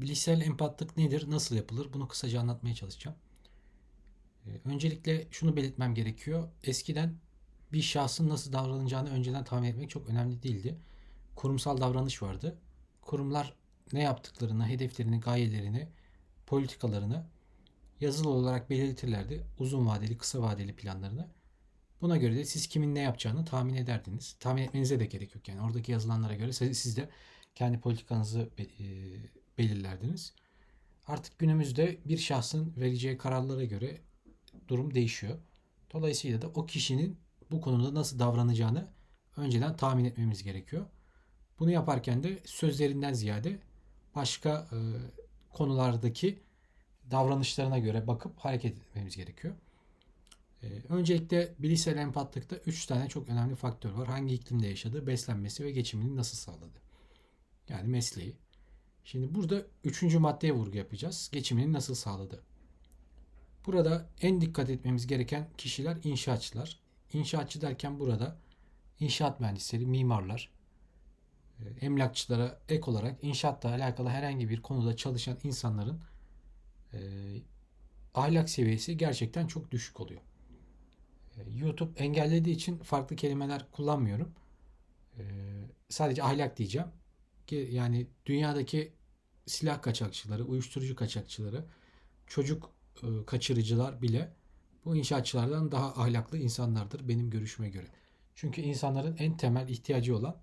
Bilişsel empatlık nedir, nasıl yapılır? Bunu kısaca anlatmaya çalışacağım. Ee, Öncelikle şunu belirtmem gerekiyor. Eskiden bir şahsın nasıl davranacağını önceden tahmin etmek çok önemli değildi. Kurumsal davranış vardı. Kurumlar ne yaptıklarını, hedeflerini, gayelerini, politikalarını yazılı olarak belirtirlerdi. Uzun vadeli, kısa vadeli planlarını. Buna göre de siz kimin ne yapacağını tahmin ederdiniz. Tahmin etmenize de gerek yok yani. Oradaki yazılanlara göre siz siz de kendi politikanızı e, belirlerdiniz. Artık günümüzde bir şahsın vereceği kararlara göre durum değişiyor. Dolayısıyla da o kişinin bu konuda nasıl davranacağını önceden tahmin etmemiz gerekiyor. Bunu yaparken de sözlerinden ziyade başka e, konulardaki davranışlarına göre bakıp hareket etmemiz gerekiyor. E, öncelikle bilişsel empatlıkta 3 tane çok önemli faktör var. Hangi iklimde yaşadığı, beslenmesi ve geçimini nasıl sağladı. Yani mesleği. Şimdi burada üçüncü maddeye vurgu yapacağız. Geçimini nasıl sağladı. Burada en dikkat etmemiz gereken kişiler inşaatçılar. İnşaatçı derken burada inşaat mühendisleri, mimarlar, e, emlakçılara ek olarak inşaatla alakalı herhangi bir konuda çalışan insanların e, ahlak seviyesi gerçekten çok düşük oluyor. E, YouTube engellediği için farklı kelimeler kullanmıyorum. Sadece ahlak diyeceğim. Ki Yani dünyadaki silah kaçakçıları, uyuşturucu kaçakçıları, çocuk e, kaçırıcılar bile bu inşaatçılardan daha ahlaklı insanlardır benim görüşüme göre. Çünkü insanların en temel ihtiyacı olan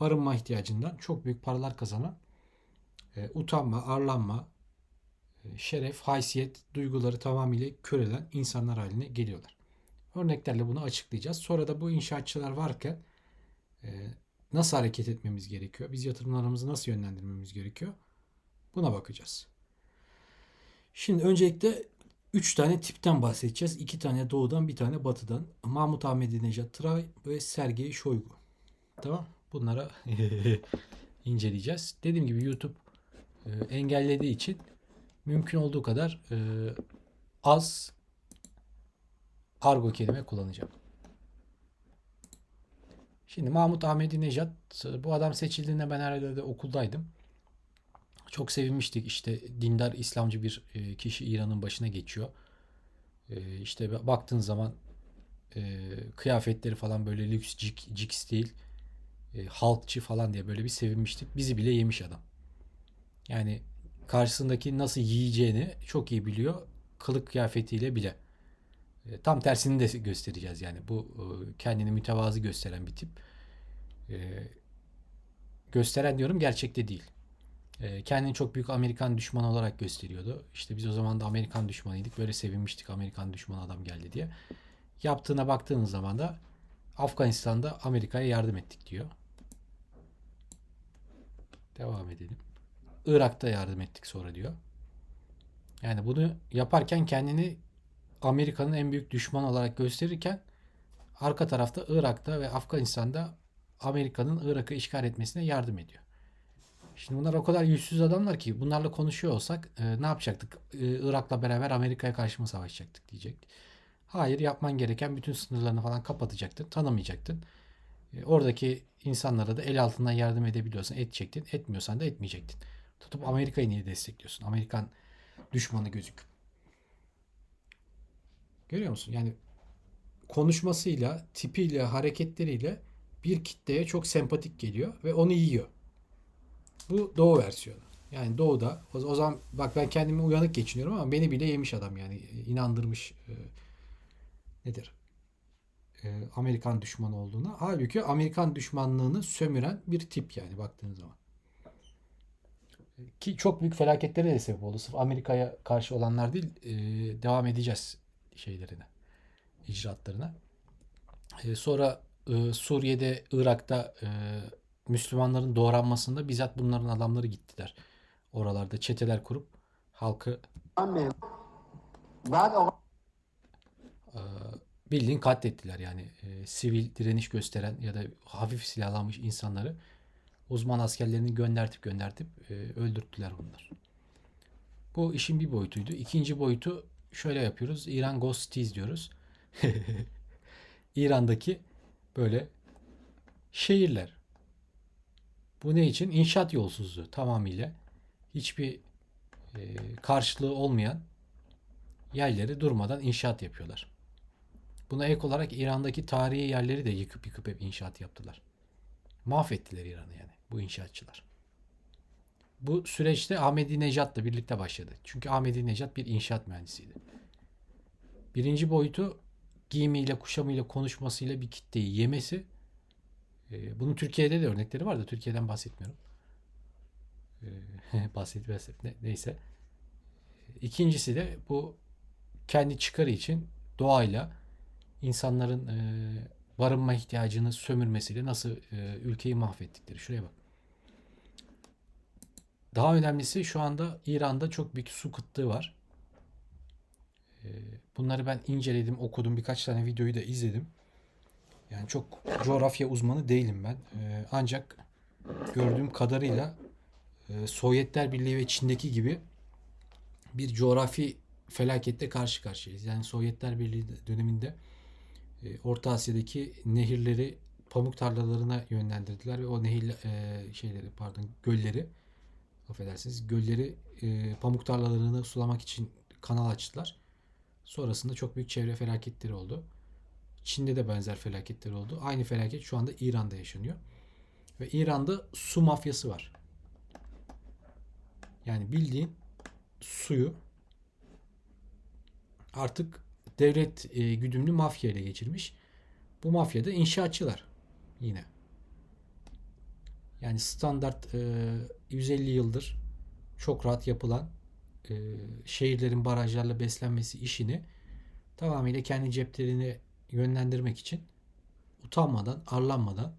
barınma ihtiyacından çok büyük paralar kazanan, e, utanma, arlanma, e, şeref, haysiyet duyguları tamamıyla körelen insanlar haline geliyorlar. Örneklerle bunu açıklayacağız. Sonra da bu inşaatçılar varken nasıl hareket etmemiz gerekiyor? Biz yatırımlarımızı nasıl yönlendirmemiz gerekiyor? Buna bakacağız. Şimdi öncelikle 3 tane tipten bahsedeceğiz. 2 tane doğudan, bir tane batıdan. Mahmut Ahmedinejad Tray ve Sergey Shoigu. Tamam. Bunlara inceleyeceğiz. Dediğim gibi YouTube e, engellediği için mümkün olduğu kadar e, az argo kelime kullanacağım. Şimdi Mahmut Ahmedinejad bu adam seçildiğinde ben herhalde okuldaydım. Çok sevinmiştik. İşte dindar İslamcı bir e, kişi İran'ın başına geçiyor. E, işte baktığın zaman e, kıyafetleri falan böyle lüks cik, ciks değil. Halkçı falan diye böyle bir sevinmiştik. Bizi bile yemiş adam. Yani karşısındaki nasıl yiyeceğini çok iyi biliyor. Kılık kıyafetiyle bile. E, tam tersini de göstereceğiz yani. Bu e, kendini mütevazı gösteren bir tip. E, gösteren diyorum gerçekte değil. Kendini çok büyük Amerikan düşmanı olarak gösteriyordu. İşte biz o zaman da Amerikan düşmanıydık. Böyle sevinmiştik Amerikan düşmanı adam geldi diye. Yaptığına baktığınız zaman da Afganistan'da Amerika'ya yardım ettik diyor. Devam edelim. Irak'ta yardım ettik sonra diyor. Yani bunu yaparken kendini Amerika'nın en büyük düşmanı olarak gösterirken arka tarafta Irak'ta ve Afganistan'da Amerika'nın Irak'ı işgal etmesine yardım ediyor. Şimdi bunlar o kadar yüzsüz adamlar ki bunlarla konuşuyor olsak e, ne yapacaktık? E, Irak'la beraber Amerika'ya karşı mı savaşacaktık diyecek. Hayır yapman gereken bütün sınırlarını falan kapatacaktın, tanımayacaktın. E, oradaki insanlara da el altından yardım edebiliyorsan edecektin, etmiyorsan da etmeyecektin. Tutup Amerika'yı niye destekliyorsun? Amerikan düşmanı gözük. Görüyor musun? Yani konuşmasıyla, tipiyle, hareketleriyle bir kitleye çok sempatik geliyor ve onu yiyor. Bu doğu versiyonu. Yani doğuda o, o zaman bak ben kendimi uyanık geçiniyorum ama beni bile yemiş adam yani inandırmış e, nedir? E, Amerikan düşmanı olduğuna. Halbuki Amerikan düşmanlığını sömüren bir tip yani baktığınız zaman. Ki çok büyük felaketlere de sebep oldu. Sırf Amerika'ya karşı olanlar değil, e, devam edeceğiz şeylerine, icraatlarına. Ee, sonra e, Suriye'de, Irak'ta e, Müslümanların doğranmasında bizzat bunların adamları gittiler. Oralarda çeteler kurup halkı Anne, bildiğin katlettiler yani e, sivil direniş gösteren ya da hafif silahlanmış insanları uzman askerlerini göndertip göndertip e, öldürttüler bunlar. Bu işin bir boyutuydu. İkinci boyutu şöyle yapıyoruz. İran Cities diyoruz. İran'daki böyle şehirler. Bu ne için? İnşaat yolsuzluğu tamamıyla. hiçbir e, karşılığı olmayan yerleri durmadan inşaat yapıyorlar. Buna ek olarak İran'daki tarihi yerleri de yıkıp yıkıp hep inşaat yaptılar. Mahvettiler İran'ı yani bu inşaatçılar. Bu süreçte Ahmedi Necat'la birlikte başladı. Çünkü Ahmedi Necat bir inşaat mühendisiydi. Birinci boyutu giyimiyle, kuşamıyla, konuşmasıyla bir kitleyi yemesi. Ee, bunun Türkiye'de de örnekleri var da Türkiye'den bahsetmiyorum. Ee, bahsetmezsek ne, neyse. İkincisi de bu kendi çıkarı için doğayla insanların e, barınma ihtiyacını sömürmesiyle nasıl e, ülkeyi mahvettikleri. Şuraya bak. Daha önemlisi şu anda İran'da çok büyük su kıtlığı var. E, bunları ben inceledim, okudum. Birkaç tane videoyu da izledim. Yani çok coğrafya uzmanı değilim ben. E, ancak gördüğüm kadarıyla e, Sovyetler Birliği ve Çin'deki gibi bir coğrafi felakette karşı karşıyayız. Yani Sovyetler Birliği döneminde e, Orta Asya'daki nehirleri pamuk tarlalarına yönlendirdiler ve o nehir e, şeyleri pardon gölleri affedersiniz gölleri e, pamuk tarlalarını sulamak için kanal açtılar. Sonrasında çok büyük çevre felaketleri oldu. Çin'de de benzer felaketler oldu. Aynı felaket şu anda İran'da yaşanıyor. Ve İran'da su mafyası var. Yani bildiğin suyu artık devlet e, güdümlü mafya ile geçirmiş. Bu mafyada inşaatçılar yine. Yani standart e, 150 yıldır çok rahat yapılan e, şehirlerin barajlarla beslenmesi işini tamamıyla kendi ceplerini yönlendirmek için utanmadan, arlanmadan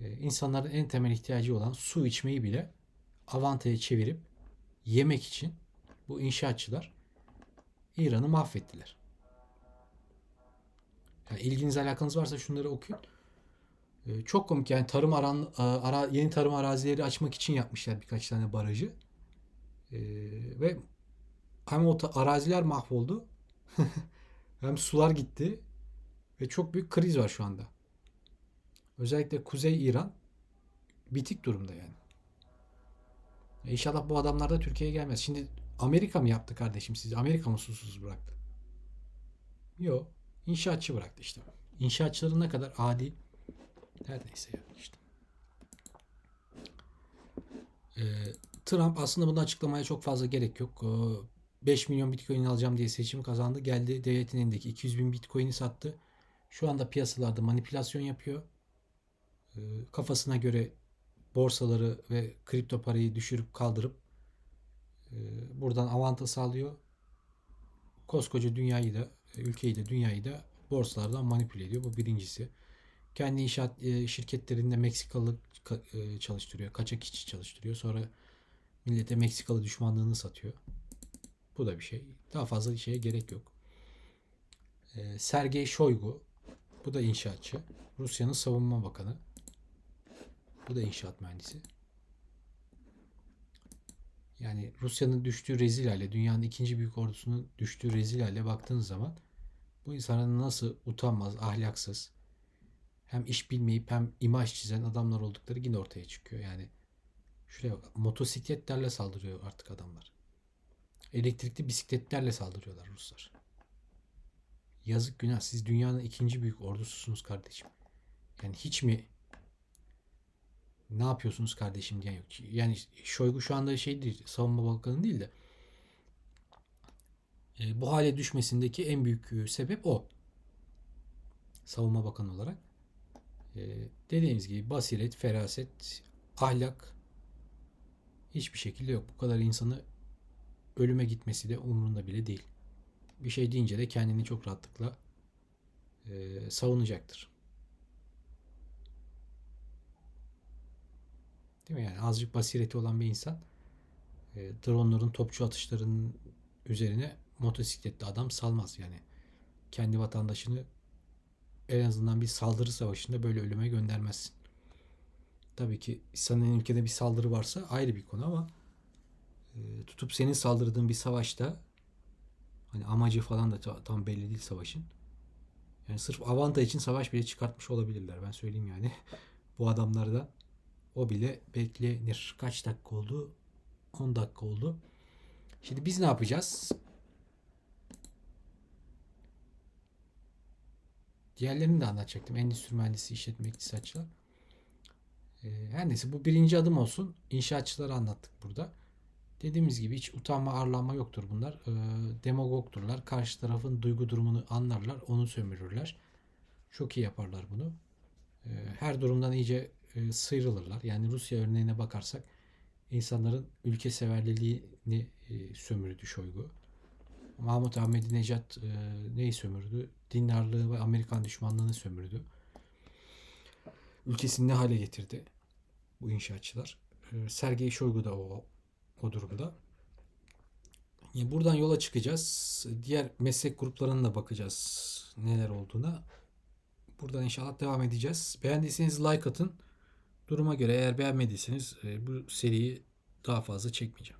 e, insanların en temel ihtiyacı olan su içmeyi bile avantaja çevirip yemek için bu inşaatçılar İran'ı mahvettiler. Yani ilginiz alakanız varsa şunları okuyun. Ee, çok komik yani tarım aran, ara, yeni tarım arazileri açmak için yapmışlar birkaç tane barajı. Ee, ve hem o araziler mahvoldu hem sular gitti ve çok büyük kriz var şu anda. Özellikle Kuzey İran bitik durumda yani. E İnşallah bu adamlar da Türkiye'ye gelmez. Şimdi Amerika mı yaptı kardeşim sizi? Amerika mı susuz bıraktı? Yok. İnşaatçı bıraktı işte. İnşaatçıların ne kadar adi her neyse ya işte. Ee, Trump aslında bunu açıklamaya çok fazla gerek yok. Ee, 5 milyon bitcoin alacağım diye seçim kazandı. Geldi devletin elindeki 200 bin bitcoin'i sattı. Şu anda piyasalarda manipülasyon yapıyor. Ee, kafasına göre borsaları ve kripto parayı düşürüp kaldırıp e, buradan avantaj sağlıyor. Koskoca dünyayı da ülkeyi de dünyayı da borsalardan manipüle ediyor. Bu birincisi. Kendi inşaat e, şirketlerinde Meksikalı ka- e, çalıştırıyor. Kaçak işçi çalıştırıyor. Sonra millete Meksikalı düşmanlığını satıyor. Bu da bir şey. Daha fazla şeye gerek yok. E, Sergey Shoigu bu da inşaatçı. Rusya'nın savunma bakanı. Bu da inşaat mühendisi. Yani Rusya'nın düştüğü rezil hale, dünyanın ikinci büyük ordusunun düştüğü rezil hale baktığınız zaman bu insanların nasıl utanmaz, ahlaksız, hem iş bilmeyip hem imaj çizen adamlar oldukları yine ortaya çıkıyor. Yani şuraya bak, motosikletlerle saldırıyor artık adamlar. Elektrikli bisikletlerle saldırıyorlar Ruslar. Yazık günah. Siz dünyanın ikinci büyük ordususunuz kardeşim. Yani hiç mi ne yapıyorsunuz kardeşim diyen yok. Yani Şoygu şu anda şey değil, savunma bakanı değil de e, bu hale düşmesindeki en büyük e, sebep o. Savunma bakanı olarak. E, dediğimiz gibi basiret, feraset, ahlak hiçbir şekilde yok. Bu kadar insanı ölüme gitmesi de umurunda bile değil. Bir şey deyince de kendini çok rahatlıkla e, savunacaktır. Değil mi? Yani azıcık basireti olan bir insan e, dronların topçu atışlarının üzerine motosikletli adam salmaz. Yani kendi vatandaşını en azından bir saldırı savaşında böyle ölüme göndermezsin. Tabii ki senin ülkede bir saldırı varsa ayrı bir konu ama e, tutup senin saldırdığın bir savaşta hani amacı falan da ta- tam belli değil savaşın. Yani sırf avantaj için savaş bile çıkartmış olabilirler. Ben söyleyeyim yani. Bu adamlarda o bile beklenir. Kaç dakika oldu? 10 dakika oldu. Şimdi biz ne yapacağız? Diğerlerini de anlatacaktım. Endüstri mühendisi, işletme, iktisatçılar. Ee, her neyse bu birinci adım olsun. İnşaatçıları anlattık burada. Dediğimiz gibi hiç utanma, arlanma yoktur bunlar. Ee, demagogdurlar. Karşı tarafın duygu durumunu anlarlar, onu sömürürler. Çok iyi yaparlar bunu. Ee, her durumdan iyice e, sıyrılırlar. Yani Rusya örneğine bakarsak insanların ülke severliliğini e, sömürdü Şoygu. Mahmut Ahmedi Necat e, neyi sömürdü? Dindarlığı ve Amerikan düşmanlığını sömürdü. Ülkesini ne hale getirdi bu inşaatçılar. E, Sergey Shoigu da o, o durumda. Yani buradan yola çıkacağız. Diğer meslek gruplarına da bakacağız neler olduğuna. Buradan inşallah devam edeceğiz. Beğendiyseniz like atın. Duruma göre eğer beğenmediyseniz e, bu seriyi daha fazla çekmeyeceğim.